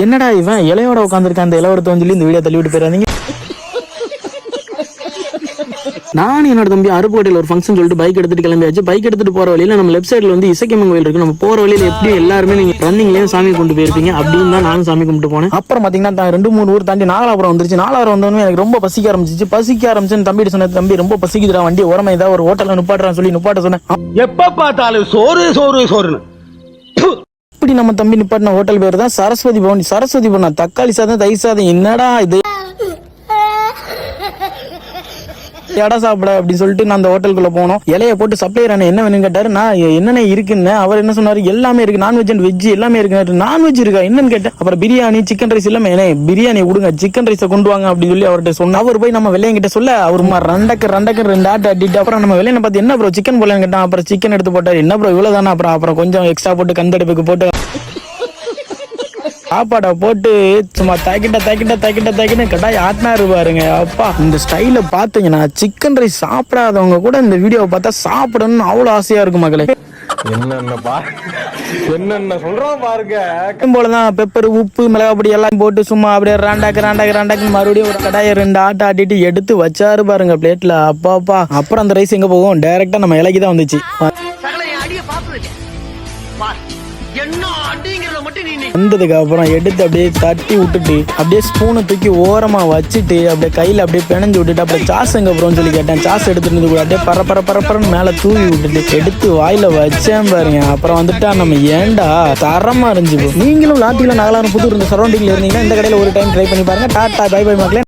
என்னடா இவன்? இலையோட உட்காந்துருக்கான் அந்த இளவரத்தவன் சொல்லி இந்த வீடியோ தள்ளி விட்டு போயிடாதீங்க. நான் என்னோட தம்பி அருப்புக்கோட்டையில் ஒரு ஃபங்க்ஷன் சொல்லிட்டு பைக் எடுத்துட்டு கிளம்பியாச்சு. பைக் எடுத்துட்டு போற வழியில நம்ம லெஃப்ட் சைடுல வந்து இசைக்கம்மன் கோயில் இருக்கு. நம்ம போற வழியில எப்படியும் எல்லாருமே நீங்க ரன்னிங்லயும் சாமி கொண்டு போயிருப்பீங்க. அப்படின்னு தான் நானும் சாமி கும்பிட்டு போனேன். அப்புறம் பாத்தீங்கன்னா தான் ரெண்டு மூணு ஊர் தாண்டி நாலாபுரம் வந்துருச்சு. நாலாபுரம் வந்தோடனே எனக்கு ரொம்ப பசிக்க ஆரம்பிச்சிச்சு. பசிக்க ஆரம்பிச்சுன்னு தம்பி சொன்ன தம்பி ரொம்ப பசிக்குதுடா வண்டி ஓரமா ஏதாவது ஒரு ஹோட்டல்ல நிப்பாட்டுறான்னு சொல்லி நிப்பாட்ட சொன்னேன். எப்ப பார்த்தாலும் சோறு சோறு சோறுன்னு. இப்படி நம்ம தம்பி நிப்பாட்டின ஹோட்டல் பேர் தான் சரஸ்வதி பவன். சரஸ்வதி பவன்? தக்காளி சாதம் தயிர் சாதம். என்னடா இது? எடா சாப்பிட அப்படின்னு சொல்லிட்டு நான் அந்த ஹோட்டலுக்குள்ள போனோம். இலைய போட்டு சப்ளையர் அண்ணன் என்ன வேணும்னு கேட்டாரு நான் என்னென்ன இருக்குன்னு? அவர் என்ன சொன்னாரு எல்லாமே இருக்கு. நான்வெஜ் அண்ட் வெஜ் எல்லாமே இருக்கு. நான்வெஜ் இருக்கா? என்னன்னு கேட்டேன். அப்புறம் பிரியாணி சிக்கன் ரைஸ் எல்லாமே என்ன பிரியாணி கொடுங்க. சிக்கன் ரைஸை கொண்டு வாங்க. அப்படின்னு சொல்லி அவர்கிட்ட சொன்ன அவர் போய் நம்ம வெள்ளையங்கிட்ட சொல்ல அவர் ரெண்டக்கு ரெண்டக்கு ரெண்டு ஆட்டு அட்டிட்டு அப்புறம் நம்ம வெள்ளையனை பார்த்து என்ன ப்ரோ சிக்கன் போலன்னு கேட்டான். அப்புறம் சிக்கன் எடுத்து போட்டார். என்ன ப்ரோ இவ்வளவுதானே? அப்புறம் அப்புறம் கொஞ்சம் எக்ஸ்ட்ரா போட்டு கந்தடுப்புக்கு போட்டு சாப்பாடை போட்டு சும்மா தாக்கிட்ட தாக்கிட்ட தாக்கிட்ட தாக்கிட்ட கடாய் ஆட்டினாரு பாருங்க அப்பா இந்த ஸ்டைல பாத்தீங்கன்னா சிக்கன் ரைஸ் சாப்பிடாதவங்க கூட இந்த வீடியோவை பார்த்தா சாப்பிடணும்னு அவ்வளவு ஆசையா இருக்கும் மகளே என்னென்ன பாருங்க. போலதான் பெப்பர் உப்பு மிளகாய் பொடி எல்லாம் போட்டு சும்மா அப்படியே ராண்டாக்கு ராண்டாக்கு ராண்டாக்கு மறுபடியும் ஒரு கடாயை ரெண்டு ஆட்டை ஆட்டிட்டு எடுத்து வச்சாரு பாருங்க பிளேட்ல அப்பா அப்பா. அப்புறம் அந்த ரைஸ் எங்க போகும்? டைரக்டா நம்ம இலைக்கு தான் வந்துச்சு வந்ததுக்கு அப்புறம் எடுத்து அப்படியே தட்டி விட்டுட்டு அப்படியே ஸ்பூனை தூக்கி ஓரமா வச்சுட்டு அப்படியே கையில அப்படியே பிணைஞ்சு விட்டுட்டு அப்படியே சாஸ் எங்க அப்புறம் சொல்லி கேட்டேன். சாஸ் எடுத்துட்டு கூட அப்படியே பர பர பரப்பரன்னு மேல தூவி விட்டுட்டு எடுத்து வாயில வச்சேன் பாருங்க. அப்புறம் வந்துட்டா நம்ம ஏன்டா? தரமா இருந்துச்சு நீங்களும் லாத்தியில நகலான புது இருந்த சரௌண்டிங்ல இருந்தீங்கன்னா இந்த கடையில ஒரு டைம் ட்ரை பண்ணி பாருங்க. டாட்டா பை பை மக்களே.